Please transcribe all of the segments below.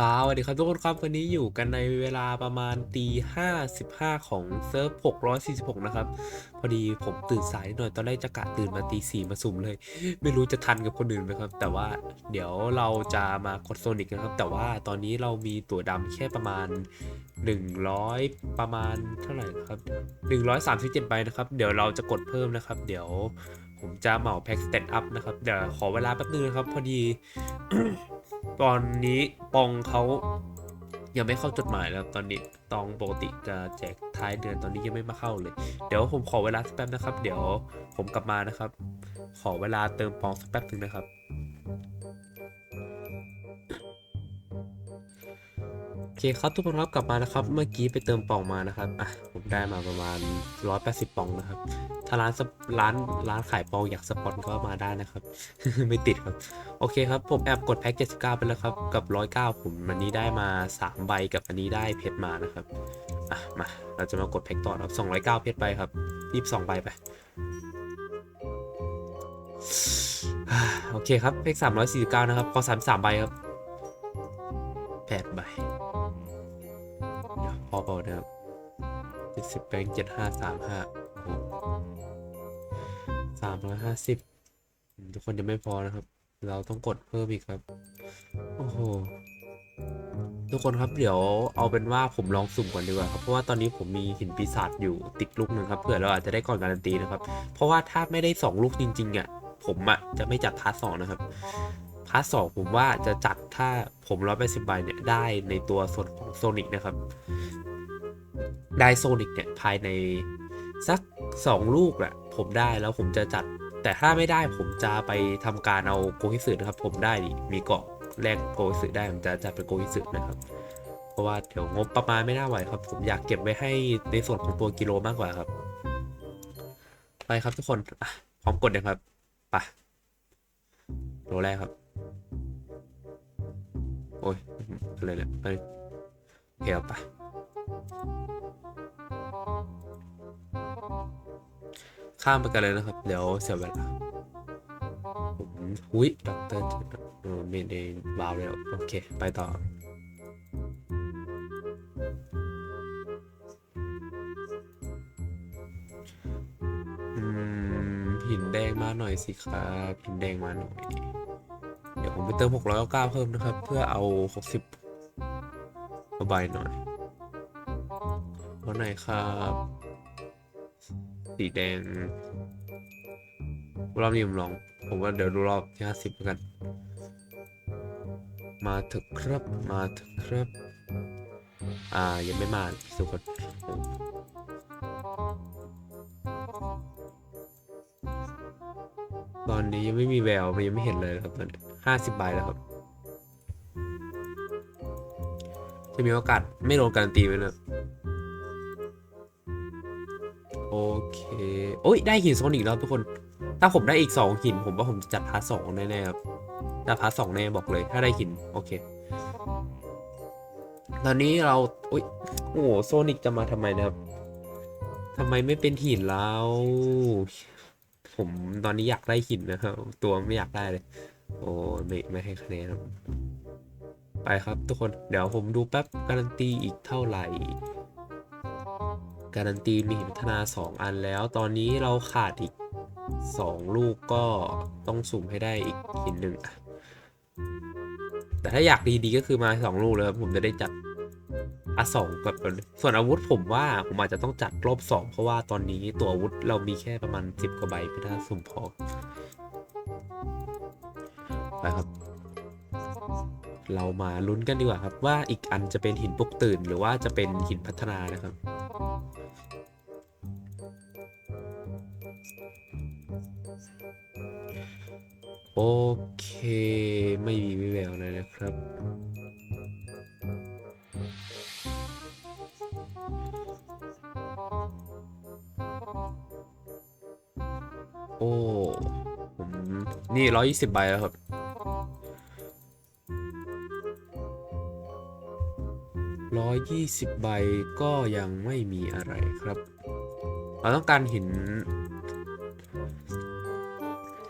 สวัสดีครับทุกคนครับวันนี้อยู่กันในเวลาประมาณตีห้าสิบห้าของเซิร์ฟหกร้อยสี่สิบหกนะครับ พอดีผมตื่นสายหน่อยตอนแรกจะกะตื่นมาตีสี่มาสุ่มเลย ไม่รู้จะทันกับคนอื่นไหมครับ แต่ว่าเดี๋ยวเราจะมากดโซนิกนะครับ แต่ว่าตอนนี้เรามีตั๋วดำแค่ประมาณ100ประมาณเท่าไหร่ครับ137ใบนะครับ เดี๋ยวเราจะกดเพิ่มนะครับ เดี๋ยวผมจะเหมาแพ็กสเตตอัพนะครับ เดี๋ยวขอเวลาแป๊บนึงนะครับ พอดี ตอนนี้ปองเขายังไม่เข้าจดหมายแล้วตอนนี้ตองปกติจะแจกท้ายเดือนตอนนี้ยังไม่มาเข้าเลย เดี๋ยวผมขอเวลาสักแป๊บนะครับ เดี๋ยวผมกลับมานะครับ ขอเวลาเติมปองสักแป๊บหนึ่งนะครับโอเคครับทุกคนครับกลับมานะครับ เมื่อกี้ไปเติมปองมานะครับอะ ได้มาประมาณ 180ปองนะครับ ถ้าร้านสปร้านร้านขายปองอยากสปอนก็มาได้นะครับ ไม่ติดครับ โอเคครับ ผมแอบกดแพ็ก79 ไปแล้วครับ กับ 109 ผมอันนี้ได้มา 3 ใบกับอันนี้ได้เพชรมานะครับอะมาเราจะมากดแพ็กต่อครับ209 เพชรไปครับ22ใบไปโอเคครับเพชร349 นะครับพอ33ใบครับ8ใบเดี๋ยวพอเปล่านะครับ เจ็ดสิบแบงเจ็ดห้าสามห้าสามร้อยห้าสิบทุกคนยังไม่พอนะครับ เราต้องกดเพิ่มอีกครับ โอ้โห ทุกคนครับเดี๋ยวเอาเป็นว่าผมลองสุ่มก่อนดีกว่าครับ เพราะว่าตอนนี้ผมมีหินปีศาจอยู่ติดลูกหนึ่งครับ เผื่อเราอาจจะได้ก่อนการันตีนะครับ เพราะว่าถ้าไม่ได้สองลูกจริงๆอะ ผมอะจะไม่จัดพาร์ทสองนะครับ พาร์ทสองผมว่าจะจัดถ้าผมร้อยแปดสิบใบเนี่ยได้ในตัวส่วนของโซนิกนะครับ ได้โซนิกเนี่ยภายในสักสองลูกแหละผมได้แล้วผมจะจัด แต่ถ้าไม่ได้ผมจะไปทำการเอาโกฮิสึนะครับ ผมได้ดิมีเกาะแลกโกฮิสึได้ผมจะจัดเป็นโกฮิสึนะครับ เพราะว่าเดี๋ยวงบประมาณไม่น่าไหวครับ ผมอยากเก็บไว้ให้ในส่วนของตัวกิโลมากกว่าครับ ไปครับทุกคนพร้อมกดยังครับไปโลแรกครับ โอ้ยอะไรเนี่ยไปโอเคเอาไป ข้ามไปกันเลยนะครับ เดี๋ยวเสียเวลาผมหุ้ยดอกเตอร์เออไม่ได้บาวแล้วโอเค ไปต่ออืมหินแดงมาหน่อยสิครับหินแดงมาหน่อย เดี๋ยวผมไปเติม609เพิ่มนะครับ เพื่อเอา 60มาใบหน่อยวันไหนครับ สีแดง รอบนี้ผมลอง ผมว่าเดี๋ยวดูรอบที่ห้าสิบกัน มาเถอะครับ มาเถอะครับ อ่า ยังไม่มาทุกคนตอนนี้ยังไม่มีแววมันยังไม่เห็นเลยครับตอนนี้ห้าสิบใบแล้วครับ จะมีโอกาสไม่ลงการันตีไหมเนะ โอเคโอ้ยได้หินโซนิกแล้วทุกคน ถ้าผมได้อีกสองหิน ผมว่าผมจะจัดพาร์ทสองแน่ๆครับจัดพาร์ทสองแน่บอกเลย ถ้าได้หิน โอเค ตอนนี้เราอุ้ยโอ้โหโซนิกจะมาทำไมนะครับทำไมไม่เป็นหินแล้ว ผมตอนนี้อยากได้หินนะครับ ตัวไม่อยากได้เลย โอ้ไม่ไม่ให้คะแนนครับไปครับทุกคนเดี๋ยวผมดูแป๊บการันตีอีกเท่าไหร่ การันตีมีหินพัฒนา 2 อันแล้ว ตอนนี้เราขาดอีก 2 ลูกก็ต้องสุ่มให้ได้อีกหินหนึ่งอะแต่ถ้าอยากดีๆก็คือมา 2 ลูกเลยผมจะได้จัดอะสองกับส่วนอาวุธผมว่าผมอาจจะต้องจัดรอบสองเพราะว่าตอนนี้ตัวอาวุธเรามีแค่ประมาณ10กว่าใบเพื่อถ้าสุ่มพอไปครับ เรามาลุ้นกันดีกว่าครับว่าอีกอันจะเป็นหินปลุกตื่นหรือว่าจะเป็นหินพัฒนานะครับ โอเค ไม่มีวิแววเลยนะครับ โอ้ผมนี่ร้อยยี่สิบใบแล้วครับ ร้อยยี่สิบใบก็ยังไม่มีอะไรครับ เราต้องการหิน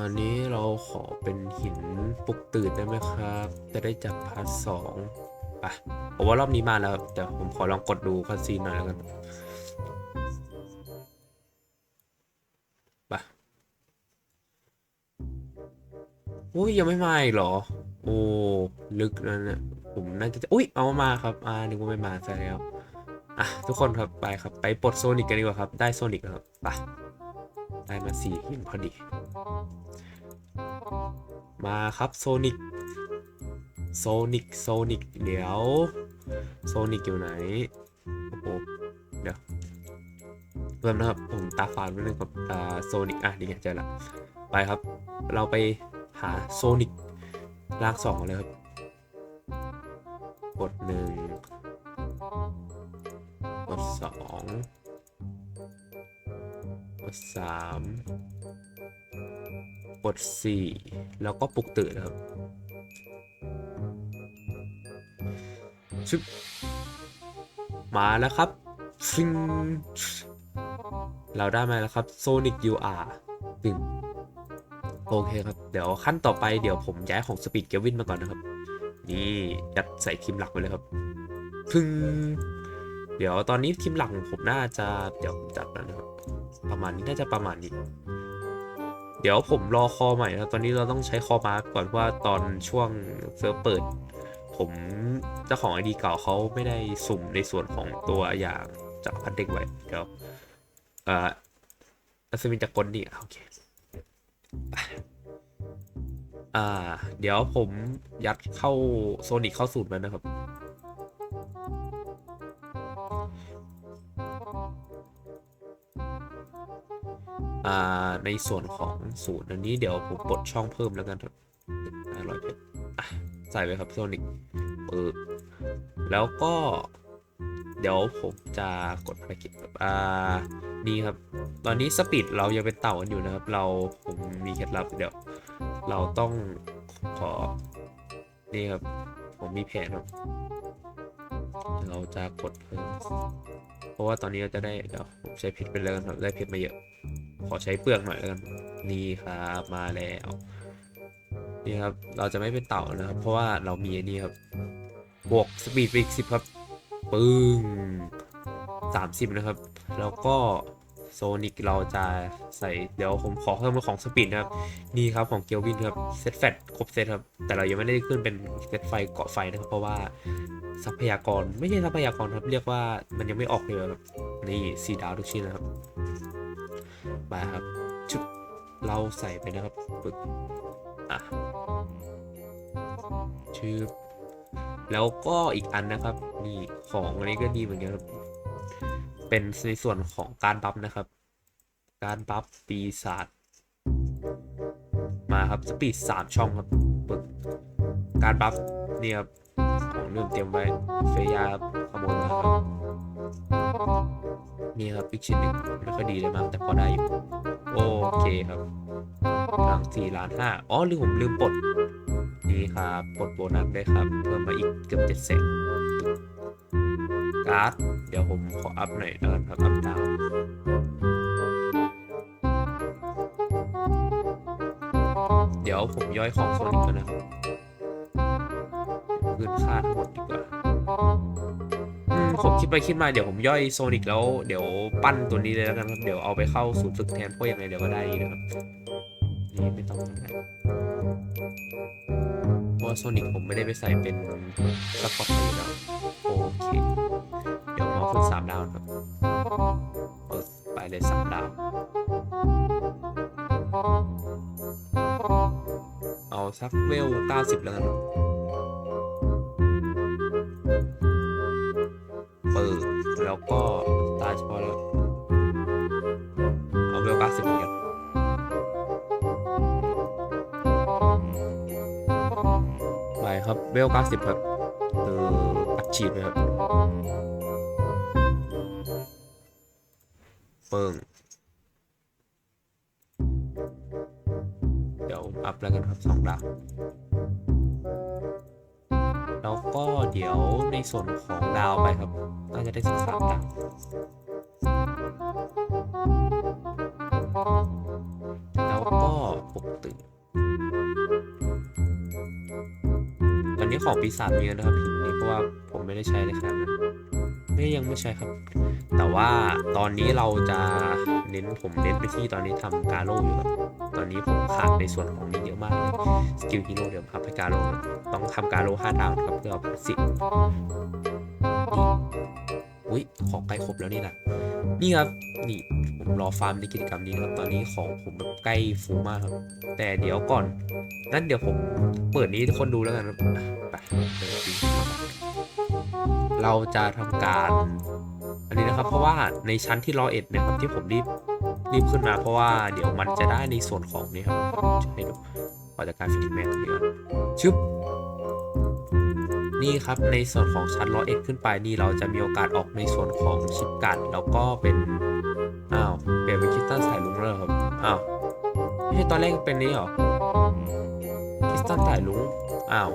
ตอนนี้เราขอเป็นหินปลุกตื่นได้ไหมครับ จะได้จับพาร์ทสองไปผมว่ารอบนี้มาแล้วครับเดี๋ยวผมขอลองกดดูคัสซีนหน่อยแล้วกันไปโอ้ยยังไม่มาอีกเหรอ โอ้ลึกนั่นเนี่ยผมน่าจะอุ้ยเอามาครับอ่านึกว่าไม่มาซะแล้วอะทุกคนครับไปครับไปปลดโซนิกกันดีกว่าครับ ได้โซนิกแล้วครับไป ได้มาสี่หินพอดี มาครับโซนิกโซนิกโซนิกเดี๋ยวโซนิกอยู่ไหน โอ้โหเดี๋ยวเริ่มนะครับ ผมตาฝาดไปนึงกับโซนิกอะนี่ไงเจอละไปครับ เราไปหาโซนิกลากสองกันเลยครับกดหนึ่งกดสอง ดสามกดสี่แล้วก็ปลุกตื่นครับชึบมาแล้วครับฟิงเราได้มาแล้วครับ Sonic UR ตึงโอเคครับ เดี๋ยวขั้นต่อไปเดี๋ยวผมย้ายของสปีดเกวินมาก่อนนะครับ นี่ยัดใส่ทีมหลักไปเลยครับพึ่งเดี๋ยวตอนนี้ทีมหลักของผมน่าจะเดี๋ยวผมจัด ประมาณนี้น่าจะประมาณนี้ เดี๋ยวผมรอคอใหม่นะตอนนี้เราต้องใช้คอมาร์กก่อนเพรว่าตอนช่วงเซิร์ฟเปิด ผมเจ้าของไอดีเก่าเขาไม่ได้สุ่มในส่วนของตัวอย่างจากพันเด็กไว้ เดี๋ยวเอ่ออัศวินจากกลนี่โอเคอ่า เดี๋ยวผมยัดเข้าโซนิกเข้าสูตรมันนะครับ ในส่วนของสูตรอันนี้เดี๋ยวผมปลดช่องเพิ่มแล้วกันครับห้าร้อยเพชรใส่ไปครับโซนิกเปิดแล้วก็เดี๋ยวผมจะกดภารกิจแบบอ่านี่ครับ ตอนนี้สปีดเรายังเป็นเต่ากันอยู่นะครับ เราผมมีเคล็ดลับเดี๋ยว เราต้องขอ นี่ครับ ผมมีแผนครับ เราจะกดเพิ่ม เพราะว่าตอนนี้เราจะได้เดี๋ยวผมใช้เพชรไปเลยครับได้เพชรมาเยอะ ขอใช้เปลือกหน่อยแล้วกัน นี่ครับมาแล้ว นี่ครับ เราจะไม่เป็นเต่านะครับ เพราะว่าเรามีอันนี้ครับ บวกสปีดไปอีกสิบครับ ปึ้งสามสิบนะครับ แล้วก็โซนิกเราจะใส่เดี๋ยวผมขอเพิ่มของสปีดนะครับนี่ครับของเกียววินครับเซตแฟตครบเซตครับ แต่เรายังไม่ได้ขึ้นเป็นเซตไฟเกาะไฟนะครับ เพราะว่าทรัพยากรไม่ใช่ทรัพยากรครับเรียกว่ามันยังไม่ออกเลยครับนี่สีดาวทุกชิ้นนะครับ มาครับชุดเราใส่ไปนะครับปึกอะชื่อแล้วก็อีกอันนะครับนี่ของอันนี้ก็ดีเหมือนกันครับเป็นในส่วนของการบัฟนะครับ การบัฟปีศาจมาครับสปีดสามช่องครับปึกการบัฟนี่ครับของลืมเตรียมไว้เฟยาครับขโมยมาครับ นี่ครับอีกชิ้นหนึ่งไม่ค่อยดีเลยมากแต่พอได้อยู่ โอเคครับหลังสี่ล้านห้าอ๋อลืมผมลืมปลดนี่ครับปลดโบนัสได้ครับเพิ่มมาอีกเกือบเจ็ดแสนการ์ดเดี๋ยวผมขออัพหน่อยแล้วกันครับอัพดาวเดี๋ยวผมย่อยของโซนิกกันนะครับคืนค่าทั้งหมดดีกว่า ผมคิดไปคิดมาเดี๋ยวผมย่อยโซนิกแล้วเดี๋ยวปั้นตัวนี้เลยแล้วกันครับ เดี๋ยวเอาไปเข้าศูนย์ฝึกแทนเพราะยังไงเดี๋ยวก็ได้นะครับ นี่ไม่ต้องนะเพราะว่าโซนิกผมไม่ได้ไปใส่เป็นสปอตไทยแล้วโอเค เดี๋ยวมาขึ้นสามดาวนะครับเปิดไปเลยสามดาว เอาสักเวลเก้าสิบแล้วกัน ก็ตายเฉพาะแล้ว เอาเวลเก้าสิบเหมือนกันไปครับเวลเก้าสิบครับเอออัดฉีดไปครับเปิงเดี๋ยวอัพแล้วกันครับสองดาว แล้วก็เดี๋ยวในส่วนของดาวไปครับน่าจะได้สักสามดาวแล้วก็ปลุกตื่นตอนนี้ของปีศาจมีนะครับหินนี้เพราะว่าผมไม่ได้ใช้เลยครับนั้นไม่ยังไม่ใช้ครับ แต่ว่าตอนนี้เราจะ เน้นผมเน้นไปที่ตอนนี้ทำกาโร่อยู่ครับตอนนี้ผมขาดในส่วนของนี้เยอะมากเลยสกิลฮีโร่เดี๋ยวครับให้กาโร่ต้องทำกาโร่ห้าดาวครับเพื่อเอาสิบอุ้ยของใกล้ครบแล้วนี่นะนี่ครับนี่ผมรอฟาร์มในกิจกรรมนี้ครับตอนนี้ของผมแบบใกล้ฟูมากครับ แต่เดี๋ยวก่อนงั้นเดี๋ยวผมเปิดนี้ทุกคนดูแล้วกันครับไปเราจะทำการ อันนี้นะครับเพราะว่าในชั้นที่รอเอ็ดเนี่ยครับที่ผมรีบรีบขึ้นมาเพราะว่าเดี๋ยวมันจะได้ในส่วนของนี่ครับจะให้ดูขอจากการฟิตแมนตรงนี้ก่อนชึบนี่ครับในส่วนของชั้นรอเอ็ดขึ้นไปนี่เราจะมีโอกาสออกในส่วนของชิปกันแล้วก็เป็นอ้าวเปลี่ยนเป็นคริสตันสายลุงแล้วเหรอครับอ้าวไม่ใช่ตอนแรกเป็นนี้เหรอคริสตันสายลุงอ้าว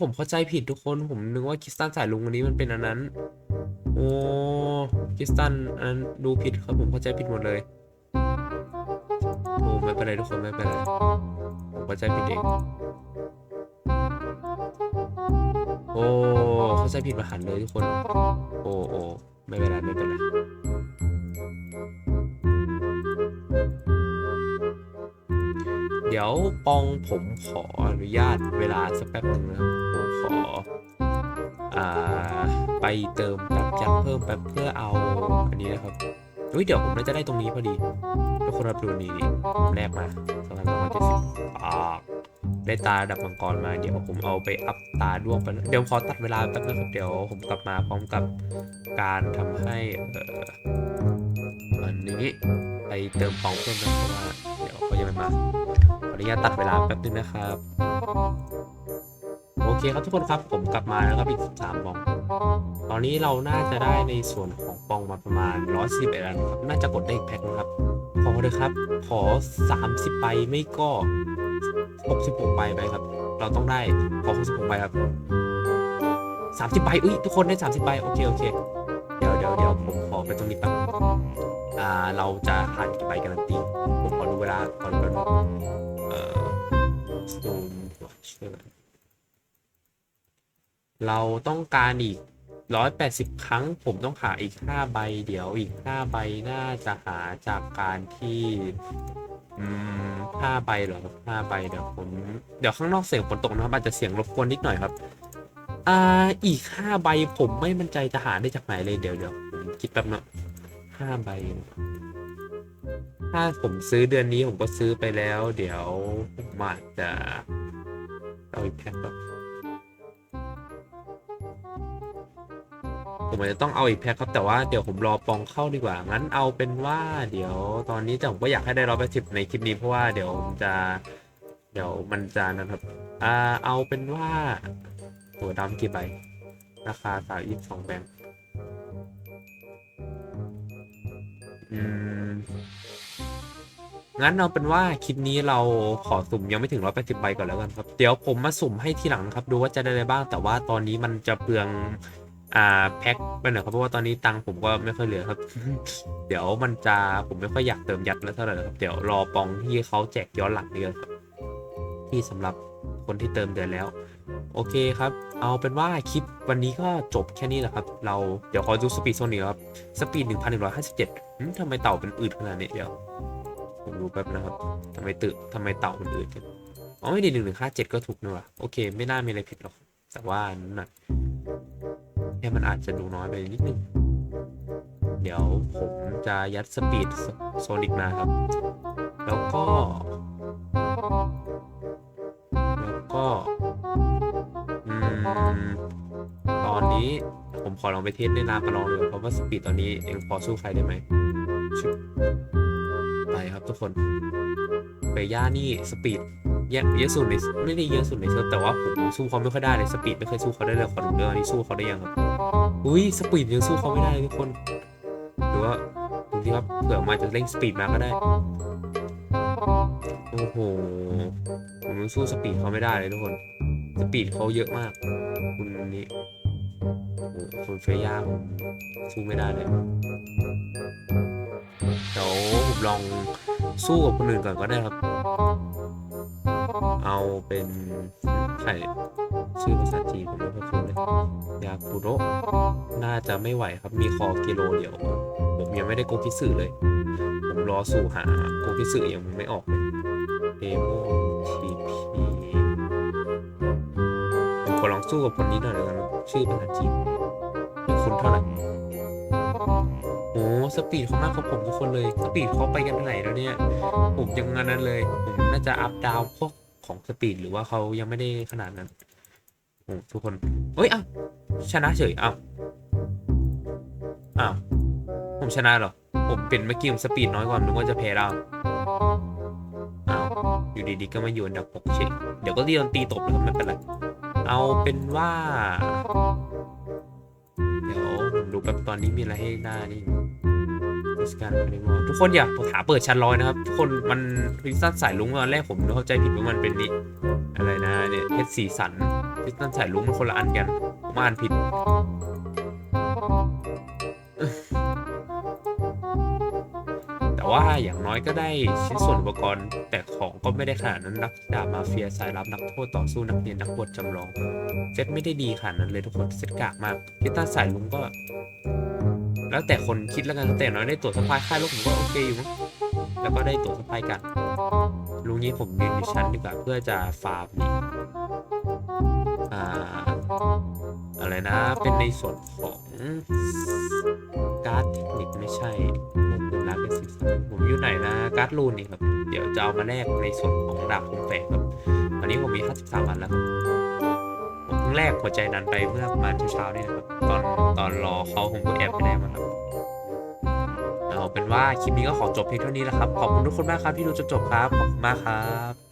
ผมเข้าใจผิดทุกคนผมนึกว่าคริสตันสายลุงอันนี้มันเป็นอันนั้น โอ้คริสตันอันนั้นดูผิดครับผมเข้าใจผิดหมดเลยโอ้ไม่เป็นไรทุกคนไม่เป็นไรผมเข้าใจผิดเองโอ้เข้าใจผิดมาหันเลยทุกคน โอ้โอ้ไม่เป็นไรไม่เป็นไร ดี๋ยวปองผมขออนุญาตเวลาสักแป๊บหนึ่งนะครับผมขออไปเติมแป๊บยัดเพิ่มแป๊บเพื่อเอาอันนี้นะครับอุ้ยเดี๋ยวผมน่าจะได้ตรงนี้พอดีทุกคนรับดูนี่นี่ผมแลกมาสองพันสองร้อยเจ็ดสิบอ่าได้ตาดับมังกรมาเดี๋ยวผมเอาไปอัพตาด้วงไปเดี๋ยวขอตัดเวลาแป๊บนึงครับเดี๋ยวผมกลับมาพร้อมกับการทำให้เอ่ออันนี้ไปเติมปองเพิ่มนะเพราะว่าเดี๋ยวเขายังไม่มา อนุญาตตัดเวลาแป๊บนึงนะครับ โอเคครับทุกคนครับผมกลับมาแล้วครับอีก 13ปอง ตอนนี้เราน่าจะได้ในส่วนของปองมาประมาณ111อันครับ น่าจะกดได้อีกแพ็คนะครับ ขอเลยครับ ขอ 30ใบไม่ก็ 66ใบไปครับ เราต้องได้ขอ66ใบครับ30ใบอุ้ยทุกคนได้ 30ใบโอเคโอเค เดี๋ยวเดี๋ยวเดี๋ยวผมขอไปตรงนี้แป๊บอ่า เราจะผ่านกี่ใบการันตีผมขอดูเวลาก่อนก่อนเอ่อ ซูมเชื่อกันเราต้องการอีก 180 ครั้ง ผมต้องหาอีก 5 ใบ เดี๋ยวอีก 5 ใบ น่าจะหาจากการที่อืมห้าใบเหรอครับห้าใบเดี๋ยวผมเดี๋ยวข้างนอกเสียงฝนตกนะครับอาจจะเสียงรบกวนนิดหน่อยครับ อ่าอีกห้าใบผมไม่มั่นใจจะหาได้จากไหนเลยเดี๋ยวเดี๋ยวผมคิดแป๊บนาะห้าใบ ถ้าผมซื้อเดือนนี้ผมก็ซื้อไปแล้ว เดี๋ยวผมอาจจะเอาอีกแพ็คแบบผมอาจจะต้องเอาอีกแพ็คครับแต่ว่าเดี๋ยวผมรอปองเข้าดีกว่า งั้นเอาเป็นว่าเดี๋ยวตอนนี้แต่ผมก็อยากให้ได้ร้อยแปดสิบในคลิปนี้เพราะว่าเดี๋ยวผมจะ เดี๋ยวมันจะนะครับอ่าเอาเป็นว่าตัวดำกี่ใบราคาสามยี่สองแบงอืม งั้นเอาเป็นว่าคลิปนี้เราขอสุ่มยังไม่ถึง 180 ใบก่อนแล้วกันครับ เดี๋ยวผมมาสุ่มให้ทีหลังนะครับ ดูว่าจะได้อะไรบ้าง แต่ว่าตอนนี้มันจะเปลืองอ่าแพ็คไปหน่อยครับเพราะว่าตอนนี้ตังค์ผมก็ไม่ค่อยเหลือครับ เดี๋ยวมันจะผมไม่ค่อยอยากเติมยัดแล้วเท่าไหร่ครับ เดี๋ยวรอปองที่เขาแจกย้อนหลังดีกว่าครับที่สำหรับคนที่เติมเดือนแล้ว โอเคครับ เอาเป็นว่าคลิปวันนี้ก็จบแค่นี้แหละครับ เราเดี๋ยวขอดูสปีดโซนนี้ครับ สปีด 1,157ทำไมเต่าเป็นอืดขนาดนี้เดี๋ยว ผมดูแป๊บนะครับทำไมตึกทำไมเต่ามันอืดกันอ๋อไม่ดีหนึ่งหนึ่งห้าเจ็ดก็ถูกนี่หว่าโอเค ไม่น่ามีอะไรผิดหรอก แต่ว่านั่นน่ะแค่มันอาจจะดูน้อยไปนิดนึง เดี๋ยวผมจะยัดสปีดโซนิกมาครับ แล้วก็ แล้วก็ อืม ตอนนี้ผมขอลองไปเทสในนามประลองเลยเพราะว่าสปีดตอนนี้เองพอสู้ใครได้ไหมชึบ ไปครับทุกคนเบย่านี่สปีดเยอะเยอะสุดในไม่ได้เยอะสุดในเซิร์ฟแต่ว่าผมสู้เขาไม่ค่อยได้เลยสปีดไม่เคยสู้เขาได้เลยขอดูเรื่องนี้สู้เขาได้ยังครับอุ้ยสปีดยังสู้เขาไม่ได้เลยทุกคนหรือว่าดูสิครับเผื่อมาจะเร่งสปีดมาก็ได้โอ้โหผมสู้สปีดเขาไม่ได้เลยทุกคนสปีดเขาเยอะมากคุณนี้โอ้คุณเฟย่าผมสู้ไม่ได้เลย ลองสู้กับคนอื่นก่อนก็ได้ครับ เอาเป็นใครชื่อภาษาจีนผมไม่ค่อยคุ้นเลยยาคุโรน่าจะไม่ไหวครับมีคอกิโลเดียว ผมยังไม่ได้โกคิสึเลย ผมรอสู่หาโกคิสึยังไม่ออกเลยเดโมทีพีผมขอลองสู้กับคนนี้หน่อยเลยกันชื่อภาษาจีนไม่คุ้นเท่าไหร่ สปีดเขามากกว่าผมทุกคนเลยสปีดเขาไปกันไหนแล้วเนี่ย ผมยังงั้นนั้นเลย ผมน่าจะอัพดาวพวกของสปีดหรือว่าเขายังไม่ได้ขนาดนั้นโอ้ทุกคนเฮ้ยอ้าวชนะเฉยอ้าวอ้าวผมชนะเหรอ ผมเป็นเมื่อกี้ผมสปีดน้อยกว่านึกว่าจะแพ้เราอ้าวอยู่ดีๆก็มาอยู่อันดับหกเฉยเดี๋ยวก็เรียนตีตบแล้วไม่เป็นไรเอาเป็นว่า เดี๋ยวผมดูแบบตอนนี้มีอะไรให้หน้านี่ เทศกาลอะไรมอทุกคนอย่าหาเปิดชั้นร้อยนะครับ ทุกคนมันพิซซ่าสายลุงตอนแรกผมเข้าใจผิดว่ามันเป็นนี่อะไรนะเนี่ยเพชรสีสันพิซซ่าสายลุงมันคนละอันกันผมอ่านผิดแต่ว่าอย่างน้อยก็ได้ชิ้นส่วนอุปกรณ์ แต่ของก็ไม่ได้ขนาดนั้นนักดาบมาเฟียสายลับนักโทษต่อสู้นักเรียนนักบวชจำลองเซตไม่ได้ดีขนาดนั้นเลยทุกคนเซตกากมากพิต้าสายลุงก็ แล้วแต่คนคิดแล้วกันแต่อย่น้อยได้ตั๋วสะพายค่ายรถผมก็โอเคอยู่มั้งแล้วก็ได้ตั๋วสะพายกันลุงนี้ผมยืนในชั้นดีกว่าเพื่อจะฟาร์มนี่อ่าอะไรนะ เป็นในส่วนของการ์ดเทคนิคไม่ใช่พวกปืนรักเป็นสิบสามผมอยู่ไหนนะการ์ดรูนนี่ครับ เดี๋ยวจะเอามาแลกในส่วนของดาบคมแฝกครับวันนี้ผมมี53อันแล้วครับผมเพิ่งแลกหัวใจนั้นไปเมื่อประมาณเช้าๆเนี่ยครับ ตอนตอนรอเขาผมก็แอบไปได้มาครับเอาเป็นว่าคลิปนี้ก็ขอจบเพียงเท่านี้แล้วครับ ขอบคุณทุกคนมากครับที่ดูจนจบครับ ขอบคุณมากครับ